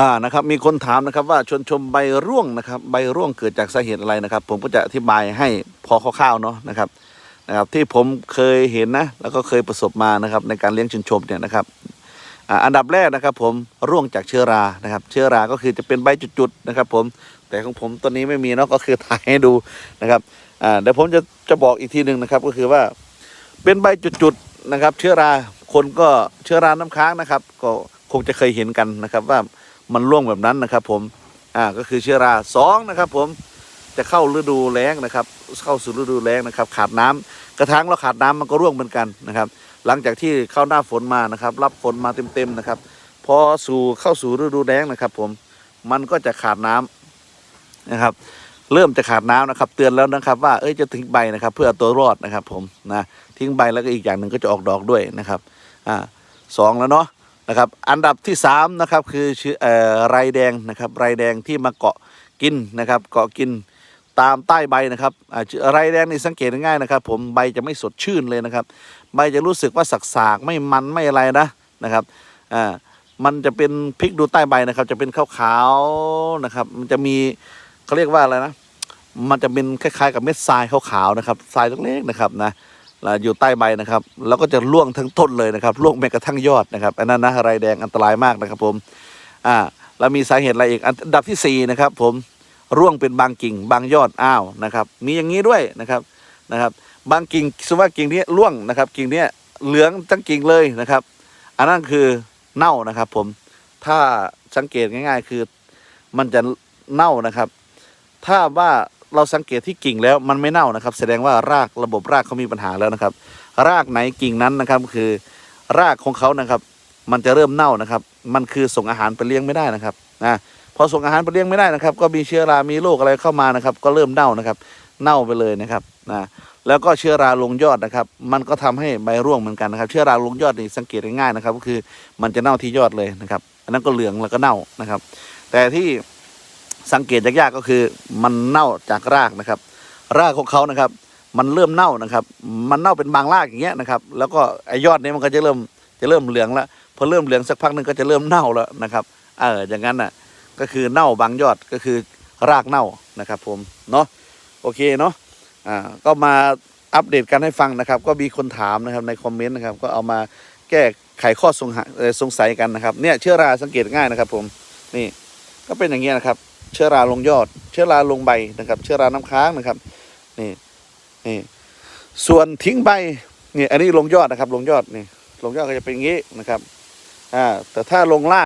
อ่านะครับมีคนถามนะครับว่าชวนชมใบร่วงนะครับ ใบร่วงเกิดจากสาเหตุอะไรนะครับ ผมก็จะอธิบายให้พอคร่าวๆเนาะนะครับนะครับ ที่ผมเคยเห็นนะ แล้วก็เคยประสบมานะครับ ในการเลี้ยงชวนชมเนี่ยนะครับอันดับแรกนะครับ ผมร่วงจากเชื้อรานะครับ เชื้อราก็คือจะเป็นใบจุดๆนะครับ ผมแต่ของผมตัวนี้ไม่มีเนาะก็คือถ่ายให้ดูนะครับอ่าเดี๋ยวผมจะจะบอกอีกทีหนึ่งนะครับ ก็คือว่าเป็นใบจุดๆนะครับ เชื้อราคนก็เชื้อราน้ำค้างนะครับ ก็คงจะเคยเห็นกันนะครับว่า มันร่วงแบบนั้นนะครับ ผมอ่าก็คือเชื้อราสองนะครับ ผมจะเข้าฤดูแล้งนะครับ เข้าสู่ฤดูแล้งนะครับ ขาดน้ำกระถางเราขาดน้ำมันก็ร่วงเหมือนกันนะครับ หลังจากที่เข้าหน้าฝนมานะครับ รับฝนมาเต็มๆนะครับ พอสู่เข้าสู่ฤดูแล้งนะครับ ผมมันก็จะขาดน้ำนะครับ เริ่มจะขาดน้ำนะครับ เตือนแล้วนะครับ ว่าเอ้ยจะทิ้งใบนะครับ เพื่อตัวรอดนะครับ ผมนะทิ้งใบแล้วก็อีกอย่างหนึ่งก็จะออกดอกด้วยนะครับอ่าสองแล้วเนาะ นะครับ อันดับที่สามนะครับคือชื่ออไรแดงนะครับไรแดงที่มาเกาะกินนะครับเกาะกินตามใต้ใบนะครับอ่าไรแดงนี่สังเกตง่ายนะครับ ผมใบจะไม่สดชื่นเลยนะครับ ใบจะรู้สึกว่าสักๆไม่มันไม่อะไรนะนะครับอ่ามันจะเป็นพลิกดูใต้ใบนะครับ จะเป็นขาวๆนะครับ มันจะมีเขาเรียกว่าอะไรนะ มันจะเป็นคล้ายๆ กับเม็ดทรายขาวๆนะครับทรายเล็กๆนะครับนะ อยู่ใต้ใบนะครับ แล้วก็จะร่วงทั้งต้นเลยนะครับร่วงแม้กระทั่งยอดนะครับอันนั้นนะไรแดงอันตรายมากนะครับผมอ่าแล้วมีสาเหตุอะไรอีกอันดับที่สี่นะครับผมร่วงเป็นบางกิ่งบางยอดอ้าวนะครับ มีอย่างนี้ด้วยนะครับนะครับ บางกิ่งสมมติว่ากิ่งนี้ร่วงนะครับ กิ่งเนี้ยเหลืองทั้งกิ่งเลยนะครับ อันนั้นคือเน่านะครับ ผมถ้าสังเกตง่าย ๆ คือมันจะเน่านะครับ ถ้าว่า เราสังเกตที่กิ่งแล้วมันไม่เน่านะครับ แสดงว่ารากระบบรากเขามีปัญหาแล้วนะครับ รากไหนกิ่งนั้นนะครับคือ รากของเขานะครับ มันจะเริ่มเน่านะครับ มันคือส่งอาหารไปเลี้ยงไม่ได้นะครับนะพอส่งอาหารไปเลี้ยงไม่ได้นะครับ ก็มีเชื้อรา มีโรคอะไรเข้ามานะครับ ก็เริ่มเน่านะครับ เน่าไปเลยนะครับนะแล้วก็เชื้อราลงยอดนะครับ มันก็ทำให้ใบร่วงเหมือนกันนะครับ เชื้อราลงยอดนี่สังเกตง่ายๆนะครับ ก็คือมันจะเน่าที่ยอดเลยนะครับ อันนั้นก็เหลืองแล้วก็เน่านะครับ แต่ที่ สังเกตยากๆก็คือมันเน่าจากรากนะครับ รากของเขานะครับ มันเริ่มเน่านะครับ มันเน่าเป็นบางรากอย่างเงี้ยนะครับ แล้วก็ไอยอดนี้มันก็จะเริ่มจะเริ่มเหลืองแล้วพอเริ่มเหลืองสักพักหนึ่งก็จะเริ่มเน่าแล้วนะครับ เอออย่างนั้นน่ะก็คือเน่าบางยอดก็คือรากเน่านะครับ ผมเนาะโอเคเนาะอ่าก็มาอัปเดตกันให้ฟังนะครับ ก็มีคนถามนะครับในคอมเมนต์นะครับ ก็เอามาแก้ไขข้อสงหาเอ่อสงสัยกันนะครับ เนี่ยเชื้อราสังเกตง่ายนะครับ ผมนี่ก็เป็นอย่างเงี้ยนะครับ เชื้อราลงยอด เชื้อราลงใบนะครับ เชื้อราน้ำค้างนะครับนี่นี่ส่วนทิ้งใบนี่อันนี้ลงยอดนะครับ ลงยอดนี่ลงยอดก็จะเป็นงี้นะครับอ่าแต่ถ้าลงล่า